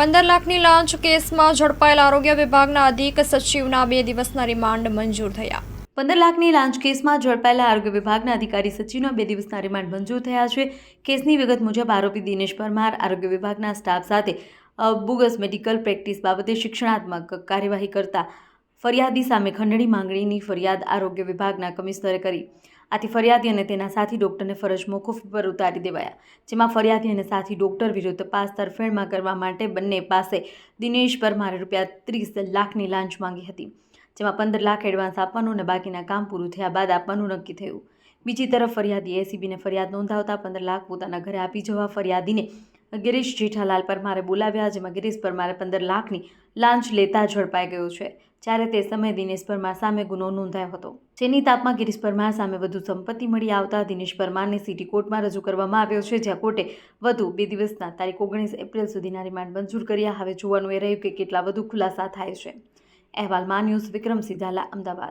પંદર લાખની લાંચ કેસમાં ઝડપાયેલા આરોગ્ય વિભાગના અધિક સચિવના બે દિવસના રિમાન્ડ મંજૂર થયા. પંદર લાખની લાંચ કેસમાં ઝડપાયેલા આરોગ્ય વિભાગના અધિકારી સચિવના બે દિવસના રિમાન્ડ મંજૂર થયા છે. કેસની વિગત મુજબ આરોપી દિનેશ પરમાર આરોગ્ય વિભાગના સ્ટાફ સાથે બુગસ મેડિકલ પ્રેક્ટિસ બાબતે શિક્ષણાત્મક કાર્યવાહી કરતા ફરિયાદી સામે ખંડણી માંગણીની ફરિયાદ આરોગ્ય વિભાગના કમિશનરે કરી. આથી ફરિયાદી અને તેના સાથી ડોક્ટરને ફરજ મોકૂફ પર ઉતારી દેવાયા, જેમાં ફરિયાદી અને સાથી ડોક્ટર વિરુદ્ધ પાસ તરફેણમાં કરવા માટે બંને પાસે દિનેશ પરમારે રૂપિયા ત્રીસ લાખની લાંચ માંગી હતી, જેમાં પંદર લાખ એડવાન્સ આપવાનું અને બાકીના કામ પૂરું થયા બાદ આપવાનું નક્કી થયું. બીજી તરફ ફરિયાદી એસીબીને ફરિયાદ નોંધાવતા પંદર લાખ પોતાના ઘરે આપી જવા ફરિયાદીને ગિરીશ જેઠાલાલ પરમારે બોલાવ્યા જેમાં ગિરીશ પરમારે પંદર લાખની લાંચ લેતા ઝડપાઈ ગયો છે. જ્યારે તે સમયે દિનેશ પરમાર સામે ગુનો નોંધાયો હતો. જેની તાપમાં ગિરીશ પરમાર સામે વધુ સંપત્તિ મળી આવતા દિનેશ પરમારને સિટી કોર્ટમાં રજૂ કરવામાં આવ્યો છે. જ્યાં કોર્ટે વધુ બે દિવસના તારીખ ઓગણીસ એપ્રિલ સુધીના રિમાન્ડ મંજૂર કર્યા. હવે જોવાનું એ રહ્યું કે કેટલા વધુ ખુલાસા થાય છે. અહેવાલમાં ન્યૂઝ વિક્રમ ઝાલા અમદાવાદ.